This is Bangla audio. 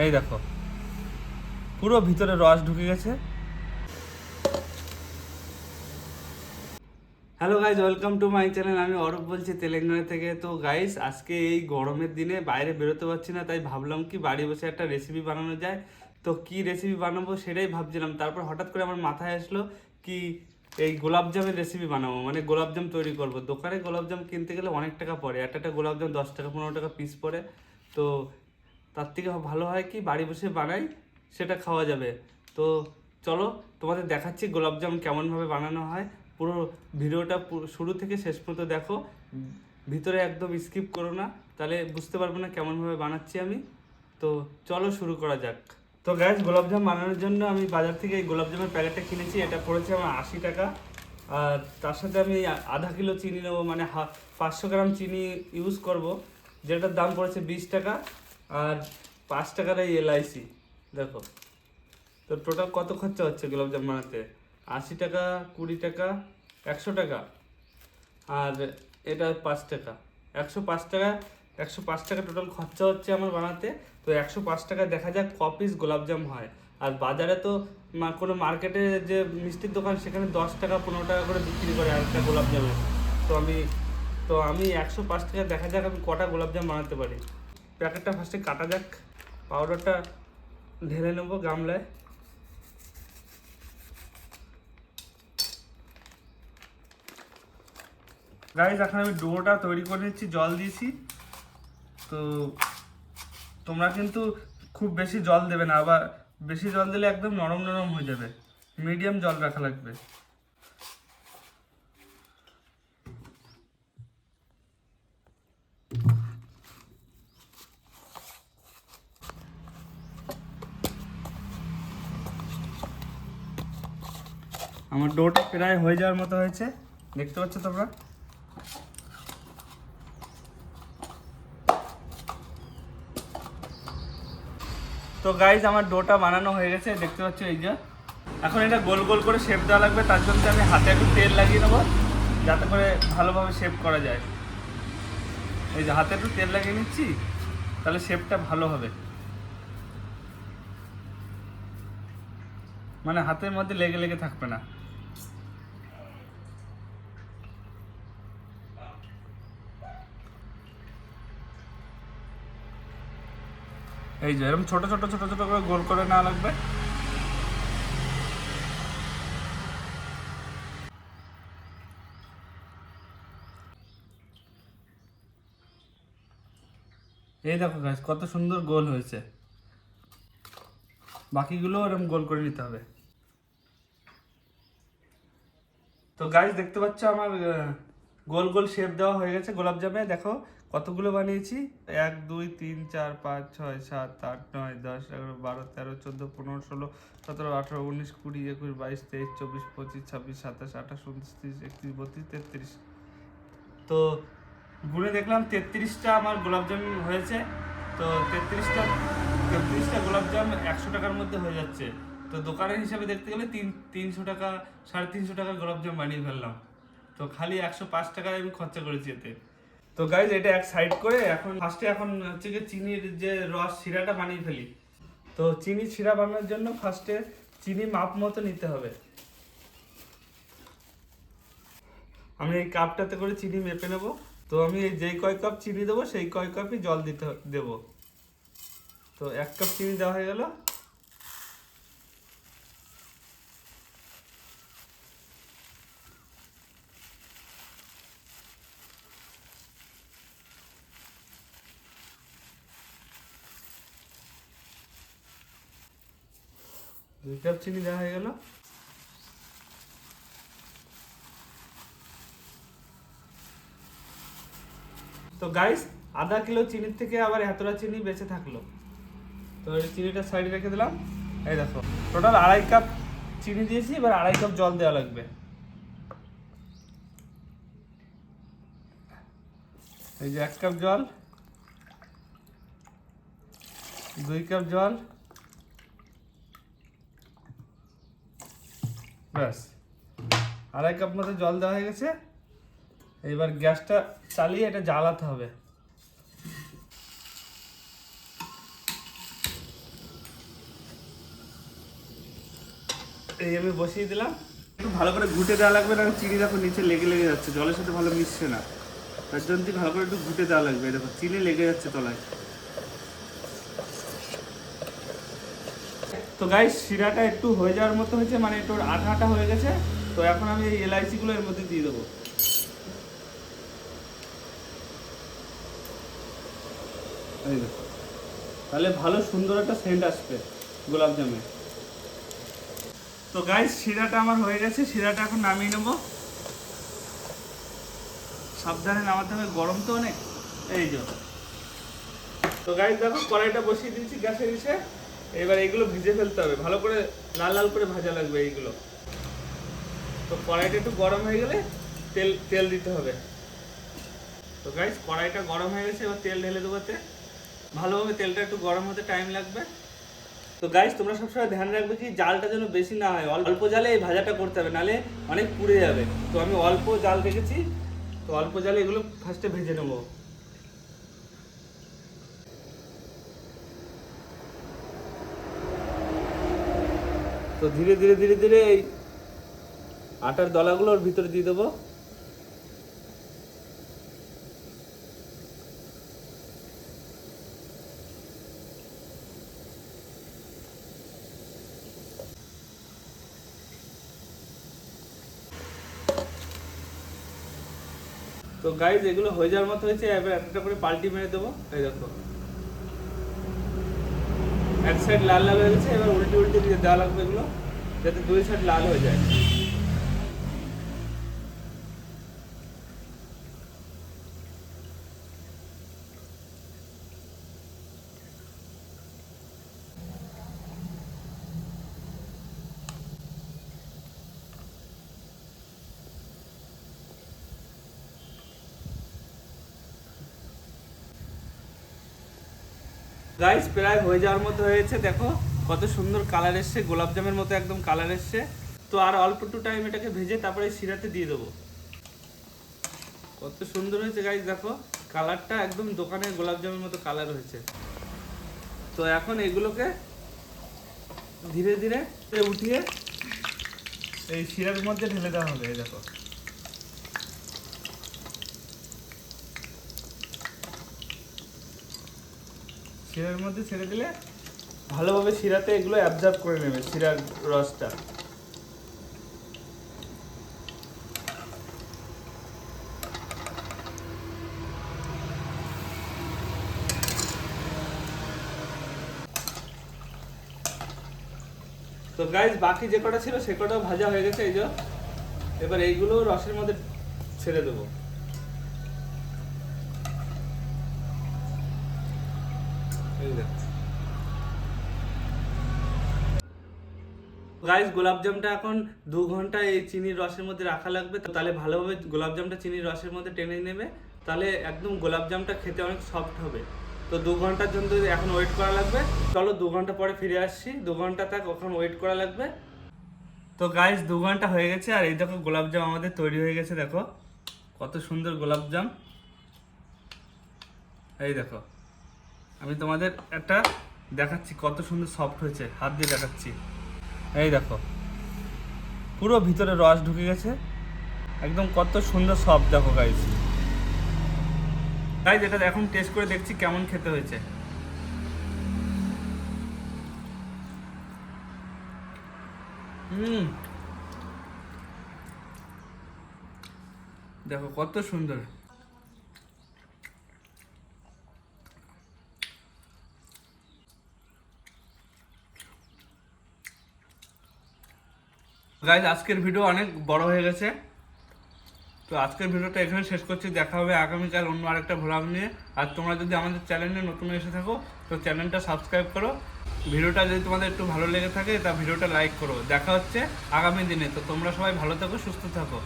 এই দেখো। পুরো ভিতরে রস ঢুকে গেছে। Hello guys welcome to my channel আমি অরূপ বলছি তেলেঙ্গানা থেকে। তো গাইস আজকে এই গরমের দিনে বাইরে বেরোতে পারছি না, তাই ভাবলাম কি বাড়ি বসে একটা রেসিপি বানানো যায়। তো কি রেসিপি বানাবো সেটাই ভাবছিলাম। তারপর হঠাৎ করে আমার মাথায় আসলো কি এই গোলাপজামের রেসিপি বানাবো মানে গোলাপজাম তৈরি করব। দোকানে গোলাপজাম কিনতে গেলে অনেক টাকা পড়ে। একটা একটা গোলাপজাম দশ টাকা, পনেরো টাকা পিস পড়ে। তো তার থেকে ভালো হয় কি বাড়ি বসে বানাই, সেটা খাওয়া যাবে। তো চলো, তোমাদের দেখাচ্ছি গোলাপজাম কেমনভাবে বানানো হয়। পুরো ভিডিওটা শুরু থেকে শেষ পর্যন্ত দেখো। ভিতরে একদম স্কিপ করো না, তাহলে বুঝতে পারব না কেমনভাবে বানাচ্ছি আমি। তো চলো শুরু করা যাক। তো গ্যাস গোলাপজাম বানানোর জন্য আমি বাজার থেকে এই গোলাপজামের প্যাকেটটা কিনেছি, এটা পড়েছে আমার আশি টাকা। আর তার সাথে আমি আধা কিলো চিনি নেব মানে পাঁচশো গ্রাম চিনি ইউজ করব, যেটার দাম পড়েছে বিশ টাকা। আর পাঁচ টাকার এই এলআইসি, দেখো। তো টোটাল কত খরচা হচ্ছে গোলাপজাম বানাতে? আশি টাকা, কুড়ি টাকা, একশো টাকা। আর এটা পাঁচ টাকা। একশো পাঁচ টাকা, একশো পাঁচ টাকা টোটাল খরচা হচ্ছে আমার বানাতে। তো একশো পাঁচ টাকা দেখা যাক ক পিস গোলাপজাম হয়। আর বাজারে তো কোনো মার্কেটে যে মিষ্টির দোকান, সেখানে দশ টাকা, পনেরো টাকা করে বিক্রি করে একটা গোলাপজামের তো আমি তো আমি একশো পাঁচ টাকা দেখা যাক আমি কটা গোলাপজাম বানাতে পারি। প্যাকেটটা ফার্স্টে কাটা যাক। পাউডারটা ঢেলে নেব গামলায়। গাইজ এখন আমি ডোটা তৈরি করে নিচ্ছি, জল দিয়েছি। তো তোমরা কিন্তু খুব বেশি জল দেবে না, আবার বেশি জল দিলে একদম নরম নরম হয়ে যাবে। মিডিয়াম জল রাখা লাগবে। আমার ডোটা প্রায় হয়ে যাওয়ার মতো হয়েছে। দেখতে পাচ্ছ তোমরা? তো গাইজ আমার ডোটা বানানো হয়ে গেছে, দেখতে পাচ্ছ এই যে। এখন এটা গোল গোল করে শেপ দেওয়া লাগবে, তার জন্য আমি হাতে একটু তেল লাগিয়ে নেব, যাতে করে ভালোভাবে শেপ করা যায়। এই যে হাতে একটু তেল লাগিয়ে নিচ্ছি, তাহলে শেপটা ভালো হবে। মানে হাতের মধ্যে লেগে লেগে থাকবে না। এই যে, এরকম ছোট ছোট ছোট ছোট করে গোল করে না লাগবে। এই দেখো গাছ কত সুন্দর গোল হয়েছে। বাকিগুলো এরকম গোল করে নিতে হবে। তো গাছ দেখতে পাচ্ছ আমার গোল গোল শেপ দেওয়া হয়ে গেছে। গোলাপ জামে, দেখো কতগুলো বানিয়েছি? এক, দুই, তিন, চার, পাঁচ, ছয়, সাত, আট, নয়, দশ, এগারো, বারো, তেরো, চোদ্দ, পনেরো, ষোলো, সতেরো, আঠেরো, উনিশ, কুড়ি, একুশ, বাইশ, তেইশ, চব্বিশ, পঁচিশ, ছাব্বিশ, সাতাশ, আঠাশ, উনত্রিশ, তিরিশ, একত্রিশ, বত্রিশ, তেত্রিশ। তো গুনে দেখলাম তেত্রিশটা আমার গোলাপজাম হয়েছে। তো তেত্রিশটা তেত্রিশটা গোলাপজাম একশো টাকার মধ্যে হয়ে যাচ্ছে। তো দোকানের হিসাবে দেখতে গেলে তিন, তিনশো টাকা, সাড়ে তিনশো টাকার গোলাপজাম বানিয়ে ফেললাম। তো খালি একশো পাঁচ টাকায় আমি খরচা করেছি এতে। তো গাইজ এটা এক সাইড করে এখন ফার্স্টে এখন হচ্ছে গিয়ে চিনির যে রস শিরাটা বানিয়ে ফেলি। তো চিনি শিরা বানানোর জন্য ফার্স্টে চিনি মাপ মতো নিতে হবে। আমি এই কাপটাতে করে চিনি মেপে নেব। তো আমি যেই কয় কাপ চিনি দেবো, সেই কয় কাপই জল দিতে দেবো। তো এক কাপ চিনি দেওয়া হয়ে গেল। দুই কাপ চিনি দেওয়া হয়ে গেল। তো গাইস আধা কিলো চিনির থেকে আবার এতটা চিনি বেঁচে থাকল। তো এই চিনিটা সাইডে রেখে দিলাম। এই দেখো টোটাল আড়াই কাপ চিনি দিয়েছি, এবার আড়াই কাপ জল দেওয়া লাগবে। এই যে এক কাপ জল, দুই কাপ জল ব্যাস। আড়াই কাপ মতো জল দেওয়া হয়ে গেছে। এবার গ্যাসটা চালিয়ে এটা জ্বালাতে হবে। এই আমি বসিয়ে দিলাম। একটু ভালো করে ঘুটে দেওয়া লাগবে না চিনি দেখো নিচে লেগে লেগে যাচ্ছে, জলের সাথে ভালো মিশছে না। তার জন্য ভালো করে একটু ঘুটে দেওয়া লাগবে, দেখো, চিনি লেগে যাচ্ছে তলায়। তো গাইস শিরাটা একটু হয়ে যাওয়ার মতো হয়েছে মানে একটু আঠা আঠা হয়ে গেছে। তো এখন আমি এই এলাইচি গুলো এর মধ্যে দিয়ে দেবো। তাহলে ভালো সুন্দর একটা সেন্ট আসবে গোলাপ জামে। তো গাইস শিরাটা আমার হয়ে গেছে, শিরাটা এখন নামিয়ে নেব। সাবধানে নামাতে হবে, গরম তো অনেক। এই যে। তো গাইস দেখো, কড়াইটা বসিয়ে দিয়েছি গ্যাসের ইসে। এবার এগুলো ভিজে ফেলতে হবে। ভালো করে লাল লাল করে ভাজা লাগবে এইগুলো। তো কড়াইটা একটু গরম হয়ে গেলে তেল তেল দিতে হবে। তো গাইস কড়াইটা গরম হয়ে গেছে, এবার তেল ঢেলে দেবোতে ভালোভাবে তেলটা একটু গরম হতে টাইম লাগবে। তো গাইস তোমরা সবসময় ধ্যান রাখবে কি, জালটা যেন বেশি না হয়। অল্প জালে এই ভাজাটা করতে হবে, নালে অনেক পুড়ে যাবে। তো আমি অল্প জাল রেখেছি। তো অল্প জালে এগুলো ফার্স্টে ভেজে নেব। তো ধীরে ধীরে ধীরে ধীরে এই আটার দলাগুলো ওর ভিতরে দিয়ে দেবো। তো গাইজ এগুলো হয়ে যাওয়ার মতো হয়েছে, এবার একটা করে পাল্টি মেরে দেবো। এই দেখো। এক সাইড লাল লাল হয়ে গেছে এবার উল্টে উল্টে দিয়ে দেওয়া লাগবে এগুলো, যাতে দুই সাইড লাল হয়ে যায়। গাইস প্রায় হয়ে যাওয়ার মতো হয়েছে। দেখো, কত সুন্দর কালার এসছে। গোলাপ জামের মতো একদম কালার এসছে। তো আর অল্প একটু টাইম এটাকে ভেজে তারপরে শিরাতে দিয়ে দেবো। কত সুন্দর হয়েছে গাইস দেখো। কালারটা একদম দোকানের গোলাপ জামের মতো কালার হয়েছে। তো এখন এগুলোকে ধীরে ধীরে উঠিয়ে এই শিরার মধ্যে ঢেলে দেওয়া হবে দেখো। শিরার মধ্যে ছেড়ে দিলে ভালোভাবে শিরাতে এগুলো অ্যাবজর্ব করে নেবে, শিরার রসটা। তো গাইজ বাকি যে কটা ছিল, সে কটাও ভাজা হয়ে গেছে, এই যে। এবার এইগুলো রসের মধ্যে ছেড়ে দেবো এই দেখো গাইস গোলাপজামটা এখন দু ঘণ্টা এই চিনির রসের মধ্যে রাখা লাগবে, তো তাহলে ভালোভাবে গোলাপজামটা চিনির রসের মধ্যে টেনে নেবে, তাহলে একদম গোলাপজামটা খেতে অনেক সফট হবে। তো দু ঘণ্টার জন্য এখন ওয়েট করা লাগবে। চলো দু ঘণ্টা পরে ফিরে আসছি, দু ঘণ্টা থাক ওখানে ওয়েট করা লাগবে। তো গাইস দু ঘণ্টা হয়ে গেছে, আর এই দেখো গোলাপজাম আমাদের তৈরি হয়ে গেছে, দেখো। কত সুন্দর গোলাপজাম এই দেখো। আমি তোমাদের একটা দেখাচ্ছি, কত সুন্দর সফট হয়েছে, হাত দিয়ে দেখাচ্ছি। এই দেখো, পুরো ভিতরে রস ঢুকে গেছে, একদম কত সুন্দর সফট দেখো গাইজ গাইজ এটা এখন টেস্ট করে দেখছি কেমন খেতে হয়েছে। দেখো কত সুন্দর। গাইজ আজকের ভিডিও অনেক বড় হয়ে গেছে। তো আজকের ভিডিওটা এখানে শেষ করছি। দেখা হবে আগামীকাল অন্য আরেকটা ভ্লগ নিয়ে। আর তোমরা যদি আমাদের চ্যানেলে নতুন এসে থাকো, তো চ্যানেলটা সাবস্ক্রাইব করো। ভিডিওটা যদি তোমাদের একটু ভালো লেগে থাকে, তা ভিডিওটা লাইক করো। দেখা হচ্ছে আগামী দিনে। তো তোমরা সবাই ভালো থাকো, সুস্থ থাকো।